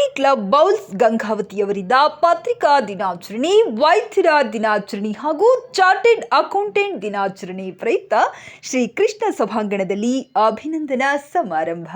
Rotary club bowls ಗಂಗಾವತಿಯವರಿಂದ ಪತ್ರಿಕಾ ದಿನಾಚರಣೆ, ವೈದ್ಯರ ದಿನಾಚರಣೆ ಹಾಗೂ ಚಾರ್ಟೆಡ್ ಅಕೌಂಟೆಂಟ್ ದಿನಾಚರಣೆ ಪ್ರಯುಕ್ತ ಶ್ರೀ ಕೃಷ್ಣ ಸಭಾಂಗಣದಲ್ಲಿ ಅಭಿನಂದನಾ ಸಮಾರಂಭ.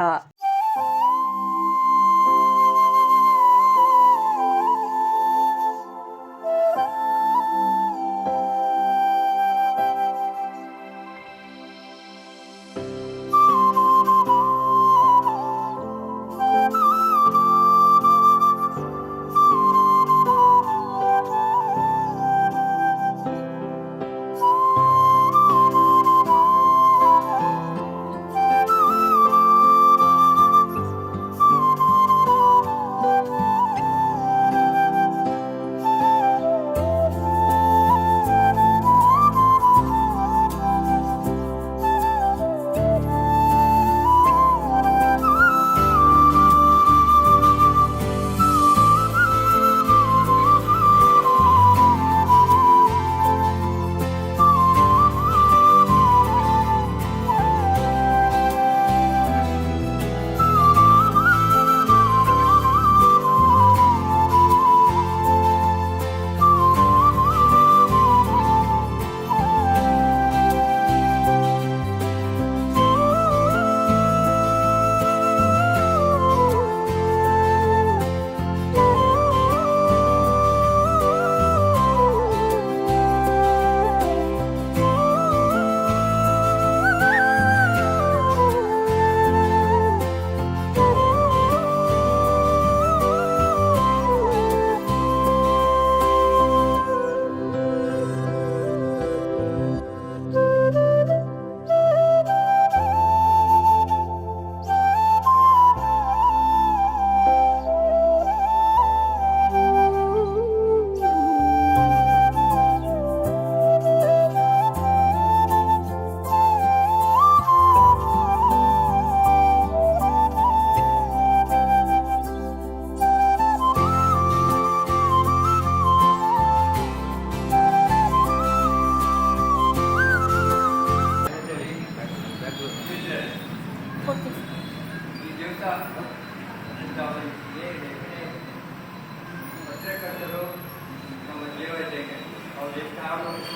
ಎಷ್ಟು ಆರೋಗ್ಯ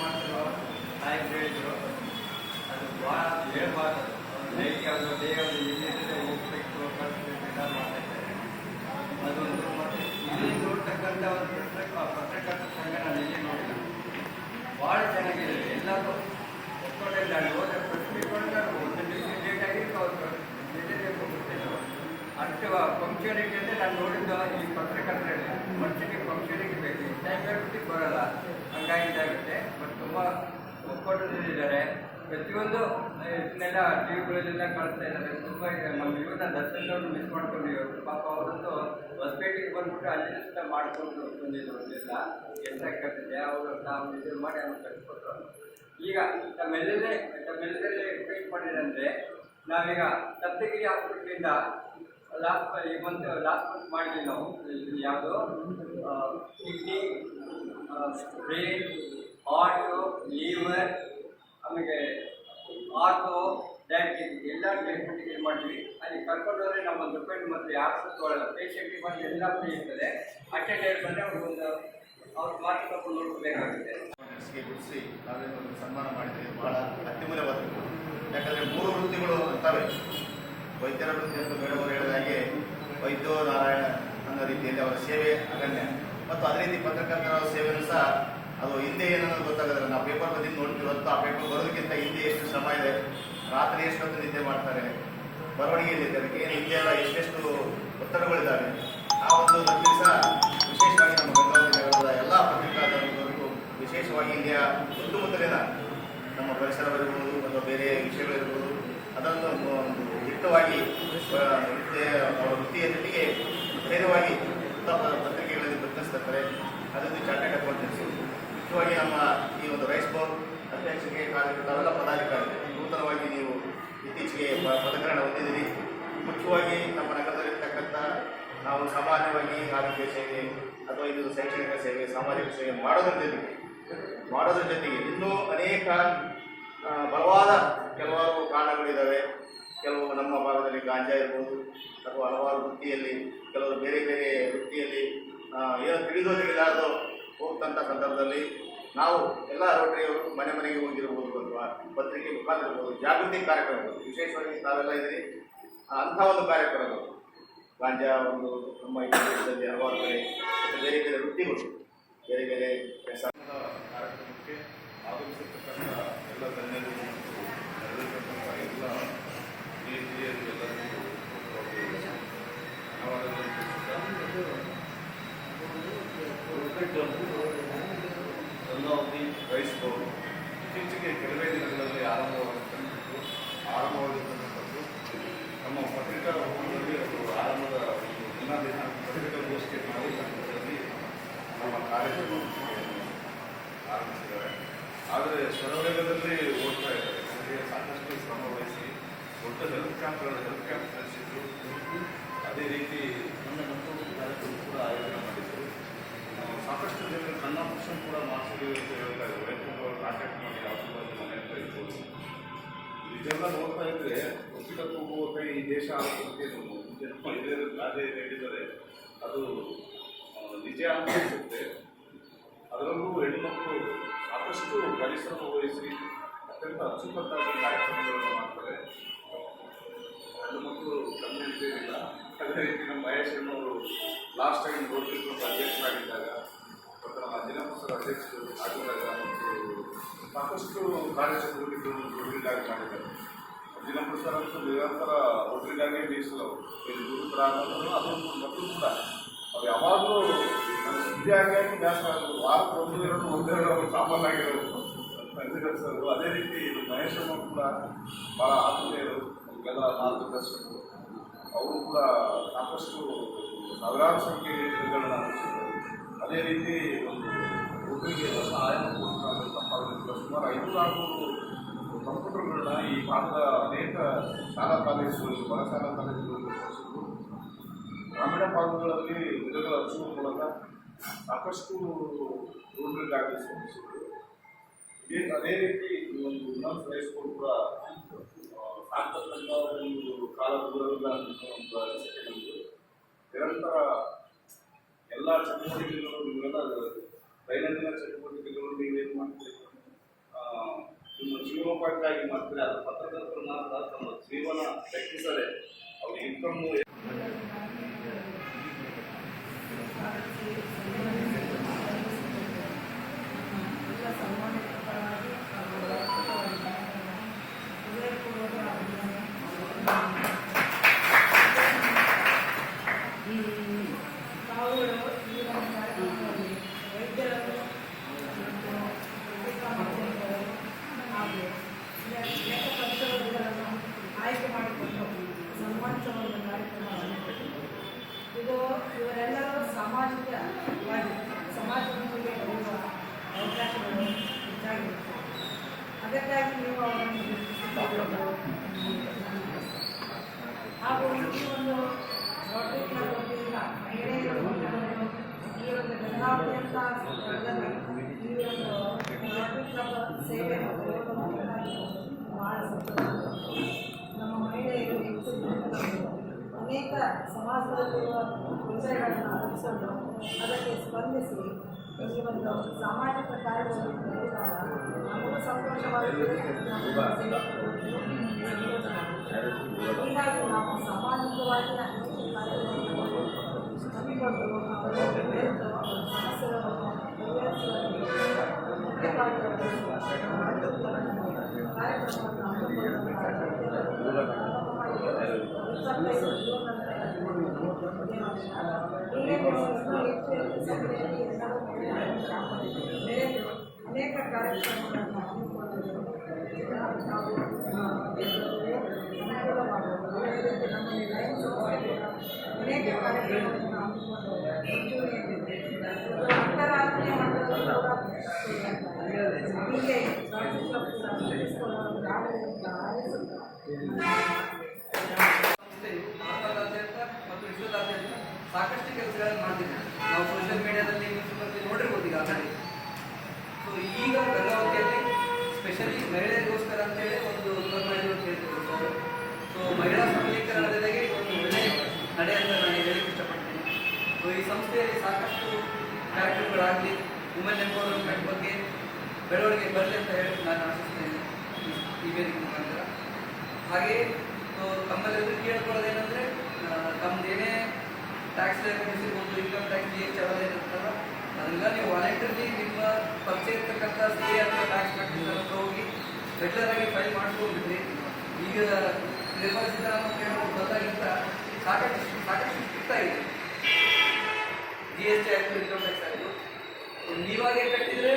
ಹೇಳಿದ್ರು. ಅದು ಭಾಳ ಹೇಳ್ಬಾರ್ದು ಅವ್ರು ದೇವರ ಎಲ್ಲಿದ್ರೆ ಹೋಗ್ಬೇಕು ಎಲ್ಲ ಮಾಡ್ತಿರ್ತಾರೆ ಅದೊಂದು ಮತ್ತು ಇಲ್ಲಿ ನೋಡ್ತಕ್ಕಂಥ ಒಂದು ಪತ್ರಕ ಪತ್ರಕರ್ತ ಸಂಘ ನಾನು ಇಲ್ಲಿ ನೋಡಿಲ್ಲ. ಭಾಳ ಚೆನ್ನಾಗಿದೆ. ಎಲ್ಲರೂ ಒಕ್ಕೊಟ್ಟಲ್ಲಿ ಅಲ್ಲಿ ಹೋದ್ರೆ ಡೇಟ್ ಆಗಿತ್ತು ಅವ್ರು ಎಲ್ಲಿರಬೇಕು ಗೊತ್ತಿಲ್ಲ. ಅಷ್ಟು ಫಂಕ್ಷನಿಗೆ ಅಂದರೆ ನಾನು ನೋಡಿದ್ದು ಈ ಪತ್ರಕರ್ತರಲ್ಲಿ. ಮನುಷ್ಯನಿಗೆ ಬಿಟ್ಟು ಬರಲ್ಲ. ಹಂಗಾಗಿ ಇದಾಗುತ್ತೆ. ಬಟ್ ತುಂಬ ಒಕ್ಕೊಟ್ಟದಿದ್ದಾರೆ ಪ್ರತಿಯೊಂದು ಇದನ್ನೆಲ್ಲ ಟಿ ವಿಗಳಲ್ಲೆಲ್ಲ ಕಳಿಸ್ತಾ ಇದ್ದಾರೆ. ತುಂಬ ನಮ್ಮ ಇವನ್ನ ದರ್ಶನದವ್ರು ಮಿಸ್ ಮಾಡ್ಕೊಂಡು ಪಾಪ ಅವರಂತೂ ಹೊಸಪೇಟೆಗೆ ಬಂದ್ಬಿಟ್ಟು ಅಲ್ಲಿ ಸುತ್ತ ಮಾಡ್ಕೊಂಡು ಬಂದಿದ್ರು ಒಂದಿಲ್ಲ ಕಟ್ಟಿದೆ ಅವರು ತಾವು ಇದು ಮಾಡಿ ಅವ್ರು ಕಳಿಸ್ಕೊಟ್ರು ಈಗ ತಮ್ಮೆಲ್ಲೇ ತಮ್ಮೆಲ್ಲದಲ್ಲೇ ಮಾಡಿದೆ ಮಾಡಿದಂದರೆ ನಾವೀಗ ಸಪ್ತಗಿರಿ ಹಾಸ್ಪಿಟ್ಲಿಂದ ಲಾಸ್ಟ್ ಈ ಮಂತ್ ಲಾಸ್ಟ್ ಮಂತ್ ಮಾಡಿದ್ವಿ ನಾವು. ಯಾವುದು? ಕಿಡ್ನಿ ಬ್ರೈನ್ ಹಾರ್ಟು ಲೀವರ್ ಆಮೇಲೆ ಆಟೋ ಡಯಾಬಿಟಿಸ್ ಎಲ್ಲ ಟ್ರೀಟ್ಮೆಂಟ್ಗೆ ಇದು ಮಾಡ್ತೀವಿ ಅಲ್ಲಿ ಕರ್ಕೊಂಡೋದ್ರೆ ನಮ್ಮ ಡಿಪೆಂಡ್ ಮತ್ತು ಯಾರು ಪೇಷಂಟಿಗೆ ಬಂದು ಎಲ್ಲ ಫ್ರೀ ಇರ್ತದೆ ಅಟ್ ಎ ಟೈಮ್ ಬಂದರೆ ಅವ್ರಿಗೊಂದು ಅವ್ರು ಮಾತು ತಗೊಂಡು ನೋಡ್ಕೋಬೇಕಾಗುತ್ತೆ ಗುರುತಿಸಿ ಒಂದು ಸನ್ಮಾನ ಮಾಡಿದ್ದೀವಿ ಬಹಳ ಅತ್ಯಮೂಲ್ಯವಾದದ್ದು ಯಾಕಂದರೆ ಮೂರು ವೃತ್ತಿಗಳು ಅಂತವೆ ವೈದ್ಯರ ವೃತ್ತಿ ಅಂತ ಮೇಡಮ್ ಹೇಳಿದ ಹಾಗೆ ವೈದ್ಯೋ ನಾರಾಯಣ ರೀತಿಯಲ್ಲಿ ಅವರ ಸೇವೆ ಅಗಣ್ಯ. ಮತ್ತು ಅದೇ ರೀತಿ ಪತ್ರಕರ್ತರ ಸೇವೆಯನ್ನು ಸಹ ಅದು ಹಿಂದೆ ಏನನ್ನೋದು ಗೊತ್ತಾಗೋದಿಲ್ಲ. ನಾವು ಪೇಪರ್ ಬಂದಿದ್ದು ಹೊತ್ತು ಆ ಪೇಪರ್ ಬರೋದಕ್ಕಿಂತ ಹಿಂದೆ ಎಷ್ಟು ಶ್ರಮ ಇದೆ, ರಾತ್ರಿ ಎಷ್ಟೊತ್ತು ನಿದ್ದೆ ಮಾಡ್ತಾರೆ ಬರವಣಿಗೆಯಲ್ಲಿ ಅದಕ್ಕೆ ಏನು ಹಿಂದೆ ಎಲ್ಲ ಎಷ್ಟೆಷ್ಟು ಒತ್ತಡಗಳಿದ್ದಾವೆ. ಆ ಒಂದು ಬಗ್ಗೆ ಸಹ ವಿಶೇಷವಾಗಿ ನಮ್ಮ ಬೆಂಗಳೂರಿನ ಎಲ್ಲ ಪತ್ರಿಕಾದವರಿಗೂ ವಿಶೇಷವಾಗಿ ಇಲ್ಲಿಯ ಸುತ್ತಮುತ್ತಲಿನ ನಮ್ಮ ಪರಿಸರವಿರ್ಬೋದು ಅಥವಾ ಬೇರೆ ವಿಷಯಗಳಿರ್ಬೋದು, ಅದನ್ನು ಒಂದು ಹಿಟ್ಟವಾಗಿ ಅವರ ವೃತ್ತಿಯ ಜೊತೆಗೆ ಉತ್ತಮ ಪತ್ರಿಕೆಗಳಲ್ಲಿ ಪ್ರಕಟಿಸ್ತಾರೆ ಅದೊಂದು ಚಾರ್ಟೆಡ್ ಅಕೌಂಟೆನ್ಸಿ ಮುಖ್ಯವಾಗಿ ನಮ್ಮ ಈ ಒಂದು ರೈಸ್ ಬೌಲ್ ಅಧ್ಯಕ್ಷರಿಗೆ ಕಾರ್ಯಕರ್ತರೆಲ್ಲ ಪದಾಧಿಕಾರಿ. ನೂತನವಾಗಿ ನೀವು ಇತ್ತೀಚೆಗೆ ಪದಗ್ರಹಣ ಹೊಂದಿದ್ದೀರಿ. ಮುಖ್ಯವಾಗಿ ನಮ್ಮ ನಗರದಲ್ಲಿರ್ತಕ್ಕಂಥ ನಾವು ಸಾಮಾನ್ಯವಾಗಿ ಆರೋಗ್ಯ ಸೇವೆ ಅಥವಾ ಇದು ಶೈಕ್ಷಣಿಕ ಸೇವೆ, ಸಾಮಾಜಿಕ ಸೇವೆ ಮಾಡೋದ್ರ ಜೊತೆಗೆ ಮಾಡೋದ್ರ ಜೊತೆಗೆ ಇನ್ನೂ ಅನೇಕ ಬಲವಾದ ಕೆಲವಾರು ಕಾರಣಗಳಿದ್ದಾವೆ ಕೆಲವು ನಮ್ಮ ಭಾಗದಲ್ಲಿ ಗಾಂಜಾ ಇರ್ಬೋದು, ಅಥವಾ ಹಲವಾರು ವೃತ್ತಿಯಲ್ಲಿ ಕೆಲವರು ಬೇರೆ ಬೇರೆ ವೃತ್ತಿಯಲ್ಲಿ ಏನೋ ತಿಳಿದೋ ತಿಳಿಲಾರ್ದೋ ಹೋಗ್ತಂಥ ಸಂದರ್ಭದಲ್ಲಿ ನಾವು ಎಲ್ಲ ರೋಟರಿಯವರು ಮನೆ ಮನೆಗೆ ಹೋಗಿರ್ಬೋದು ಅಥವಾ ಪತ್ರಿಕೆ ಮುಖಾಂತರ ಇರ್ಬೋದು ಜಾಗೃತಿ ಕಾರ್ಯಕ್ರಮಗಳು. ವಿಶೇಷವಾಗಿ ತಾವೆಲ್ಲ ಇದ್ರಿ ಅಂಥ ಒಂದು ಕಾರ್ಯಕ್ರಮಗಳು. ಗಾಂಜಾ ಒಂದು ನಮ್ಮ ಪ್ರದೇಶದಲ್ಲಿ ಹಲವಾರು ಕಡೆ ಬೇರೆ ಬೇರೆ ವೃತ್ತಿಗಳು, ಬೇರೆ ಬೇರೆ ಕಾರ್ಯಕ್ರಮಕ್ಕೆ ಆಗಮಿಸಿರ್ತಕ್ಕಂಥ ಎಲ್ಲ ಗಣ್ಯರು ಮತ್ತು ನೆರವೇರ್ತಕ್ಕಂಥ ಎಲ್ಲ ಹಿರಿಯ ಹಿರಿಯರು ಎಲ್ಲರಿಗೂ ಧನ್ಯವಾದಗಳನ್ನು ತಿಳಿಸುತ್ತಾ ವಹಿಸಬಹುದು ಇತ್ತೀಚೆಗೆ ಕೆಲವೇ ದಿನಗಳಲ್ಲಿ ಆರಂಭವಾಗಿರ್ತಕ್ಕಂಥದ್ದು ಆರಂಭವಾಗಿರ್ತಕ್ಕಂಥದ್ದು ನಮ್ಮ ಪತ್ರಿಕಾ ಭವನದಲ್ಲಿ ಅದು ಆರಂಭದ ಒಂದು ದಿನ ದಿನ ಪತ್ರಿಕಾಗೋಷ್ಠಿ ಮಾಡಿರ್ತಕ್ಕಂಥದ್ದಲ್ಲಿ ನಮ್ಮ ಕಾರ್ಯಕ್ರಮಕ್ಕೆ ಆರಂಭಿಸಿದ್ದಾರೆ ಆದರೆ ಶರವೇಗದಲ್ಲಿ ಓಡ್ತಾ ಇದ್ದಾರೆ. ಸಾಕಷ್ಟು ಶ್ರಮ ವಹಿಸಿ ದೊಡ್ಡ ಹೆಲ್ತ್ ಕ್ಯಾಂಪ್ಗಳು ಹೆಲ್ತ್ ಕ್ಯಾಂಪ್ ನಡೆಸಿದ್ರು. ಅದೇ ರೀತಿ ನನ್ನ ಮತ್ತೊಂದು ಕಾರ್ಯಕ್ರಮ ಕೂಡ ಆಯೋಜನೆ ಮಾಡಿದ್ರು. ಸಾಕಷ್ಟು ಜನರು ಸಣ್ಣ ಆಪರೇಷನ್ ಕೂಡ ಮಾಡಿಸಿದ್ರು ಅಂತ ಹೇಳ್ತಾ ಇದ್ದಾರೆ. ಯಾಕಂದ್ರೆ ಕಾಂಟ್ಯಾಕ್ಟ್ ಮಾಡಿ ಆಶೀರ್ವಾದ ಅಂತ ಇರ್ಬೋದು. ಇದೆಲ್ಲ ನೋಡ್ತಾ ಇದ್ರೆ ಒಪ್ಪಿಗೆ ಹೋಗುವಾಗ ಈ ದೇಶ ಆರೋಗ್ಯಕ್ಕೆ ಜನ್ಮ ಇದೇ ಗಾದೆ ಹೇಳಿದರೆ ಅದು ನಿಜ ಅನ್ಸುತ್ತೆ. ಅದರಲ್ಲೂ ಹೆಣ್ಮಕ್ಕಳು ಸಾಕಷ್ಟು ಪರಿಶ್ರಮ ವಹಿಸಿ ಅತ್ಯಂತ ಅಚ್ಚುಕಟ್ಟಾಗಿ ಕಾರ್ಯಕ್ರಮಗಳನ್ನು ಮಾಡ್ತಾರೆ. ಹೆಣ್ಣುಮಕ್ಕಳು ಕಮ್ಮಿ ಇದ್ದೇನಿಲ್ಲ ಅದೇ ರೀತಿ ನಮ್ಮ ಮಹೇಶ್ ಅವರು ಲಾಸ್ಟ್ ಟೈಮ್ ಕ್ಲಬ್ ಅಧ್ಯಕ್ಷರಾಗಿದ್ದಾಗ ಮತ್ತು ನಮ್ಮ ಸರ್ ಅಧ್ಯಕ್ಷರು ಆಗಿದ್ದಾಗ ಸಾಕಷ್ಟು ಕಾರ್ಯಚಟುವಟಿಕೆಗಳನ್ನು ರೋಟರಿಗಾಗಿ ಮಾಡಿದ್ದಾರೆ. ದಿನ ಅಂತೂ ನಿರಂತರ ರೋಟರಿಗಾಗಿ ಮೀಸಲು ಗುರುತರ ಅದೊಂದು ಮಕ್ಕಳು ಕೂಡ ಇದೇ ಜಾಸ್ತಿ ವ್ಯಾಸ ವಾರಕ್ಕೆ ಒಂದು, ಎರಡು, ಒಂದೇ ಅವರು ಅಂಜನಪ್ಪ ಸರ್, ಅದೇ ರೀತಿ ಇದು ಮಹೇಶ್ ಅವರು ಕೂಡ ಭಾಳ ಆತ್ಮೀಯರು ನಾಲ್ಕು ಮಾರ್ಗದರ್ಶಕರು ಅವರು ಕೂಡ ಸಾಕಷ್ಟು ಸಾವಿರಾರು ಸಂಖ್ಯೆಯಲ್ಲಿ ಜನಗಳನ್ನ ಅದೇ ರೀತಿ ಒಂದು ಒಬ್ಬರಿಗೆ ಸಹಾಯ ಸುಮಾರು ಐದು ನಾಲ್ಕು ಕಂಪ್ಯೂಟರ್ಗಳನ್ನ ಈ ಭಾಗದ ಅನೇಕ ಶಾಲಾ ಕಾಲೇಜುಗಳಲ್ಲಿ ಹೊರ ಶಾಲಾ ಕಾಲೇಜುಗಳಲ್ಲಿ ಗ್ರಾಮೀಣ ಭಾಗಗಳಲ್ಲಿ ಗಿಡಗಳ ಹಚ್ಚುವ ಮೂಲಕ ಸಾಕಷ್ಟು ರೋಡ್ಗಳಿಗಾಗಿ ಶ್ರಮಿಸಿದ್ರು ಅದೇ ರೀತಿ ಒಂದು ಇನ್ನೊಂದು ಪ್ರದೇಶಗಳು ಕೂಡ ಸಾಕಷ್ಟು ಒಂದು ಕಾಲ ದೂರವಿಲ್ಲ ನಿರಂತರ ಎಲ್ಲ ಚಟುವಟಿಕೆಗಳು ನೀವೆಲ್ಲ ದೈನಂದಿನ ಚಟುವಟಿಕೆಗಳು ನೀವೇನು ಮಾಡ್ತೀರಿ ನಿಮ್ಮ ಜೀವನೋಪಾಯಕ್ಕಾಗಿ ಮಾಡ್ತೀರಿ ಅದು ಪತ್ರಕರ್ತರು ಮಾತ್ರ ತಮ್ಮ ಜೀವನ ಲೆಕ್ಕಿಸದೆ ಅವ್ರ ಇನ್ಕಮ್ ಸನ್ಮಾನಿಸುವ ಕಾರ್ಯಕ್ರಮ ಇದು ಇವರೆಲ್ಲರೂ ಸಾಮಾಜಿಕವಾಗಿ ಸಮಾಜದೊಂದಿಗೆ ಬರುವ ಅವಕಾಶಗಳು ಹೆಚ್ಚಾಗಿರುತ್ತೆ. ಅದಕ್ಕಾಗಿ ನೀವು ಅವರನ್ನು ಹಾಗೂ ಈ ಒಂದು ರೋಟರಿ ಕ್ಲಬ್ ವತಿಯಿಂದ ಮಹಿಳೆಯರು ಈ ಒಂದು ಗಂಗಾವತಿಯಂಥ ಸ್ಥಳದಲ್ಲಿ ಸಮಾಜದಲ್ಲಿರುವ ವಿಷಯಗಳನ್ನು ಆಲಿಸಲು ಅದಕ್ಕೆ ಸ್ಪಂದಿಸಿ ಈ ಒಂದು ಸಾಮಾಜಿಕ ಕಾರ್ಯವನ್ನು ಮಾಡಿದಾಗ ನಮಗೂ ಸಂತೋಷವಾಗಿದೆ ನಮಗೂ ಸೇವೆ ಕೊಡುವುದು ಹೀಗಾಗಿ ನಾವು ಸಾಮಾಜಿಕವಾಗಿ ಅನೇಕ ಕಾರ್ಯಗಳನ್ನು ಹಮ್ಮಿಕೊಂಡು ಅವರನ್ನು ಬೆರೆತು ಅವರ ಸಮಸ್ಯೆಗಳನ್ನು ಬಗೆಹರಿಸುವಲ್ಲಿ ಮುಖ್ಯವಾಗಿ ಕಾರ್ಯಕ್ರಮವನ್ನು ಹಮ್ಮಿಕೊಂಡು ಮುಂಚೂಣಿಯಲ್ಲಿದೆ ಅಂತಾರಾಷ್ಟ್ರೀಯ ಮಟ್ಟದಲ್ಲಿ ಕೂಡ ಹೀಗೆ ಈಗ ಗಂಗಾವತಿಯಲ್ಲಿ ಸ್ಪೆಷಲಿ ಮಹಿಳೆಯರಿಗೋಸ್ಕರ ಅಂತೇಳಿ ಒಂದು ಗೌರ್ಮೆಂಟ್ ಅಂತ ಹೇಳ್ತೀವಿ ಸರ್. ಸೊ ಮಹಿಳಾ ಸಬಲೀಕರಣ ಜೊತೆಗೆ ಒಂದು ಒಳ್ಳೆಯ ನಡೆ ಅಂತ ನಾನು ಹೇಳಕ್ಕೆ ಇಷ್ಟಪಡ್ತೀನಿ. ಸೊ ಈ ಸಂಸ್ಥೆಯಲ್ಲಿ ಸಾಕಷ್ಟು ಕಾರ್ಯಕ್ರಮಗಳಾಗಲಿ ವುಮೆನ್ ಎಂಪವರ್ಮೆಂಟ್ ಬಗ್ಗೆ ಬೆಳವಣಿಗೆ ಬರಲಿ ಅಂತ ಹೇಳಿ ನಾನು ಆಶಿಸ್ತೇನೆ ಈ ವೇದಿಕೆ ಮುಖಾಂತರ. ಹಾಗೆಯೇ ಸೊ ತಮ್ಮಲ್ಲಿ ಕೇಳ್ಕೊಳ್ಳೋದೇನೆಂದರೆ ತಮ್ಮದೇನೇ tax income tax G H ಅದರಿಂದ ನೀವು ನಿಮ್ಮ ಪರಿಚಯ ಇರ್ತಕ್ಕಂಥ ಸಿ ಅಥವಾ ಟ್ಯಾಕ್ಸ್ ಹೋಗಿ ರೆಗ್ಯುಲರ್ ಫೈಲ್ ಈಗ ನಿರ್ವಹಿಸಿದ ಅನ್ನೋ ಬದಲಾಗಿಂತ ಸಾಕಷ್ಟು ಸಾಕಷ್ಟು ಸಿಗ್ತಾ ಇದೆ. ಜಿ ಎಸ್ ಟಿ ಆಯಿತು ಆಯಿತು ನೀವಾಗೇ ಕಟ್ಟಿದರೆ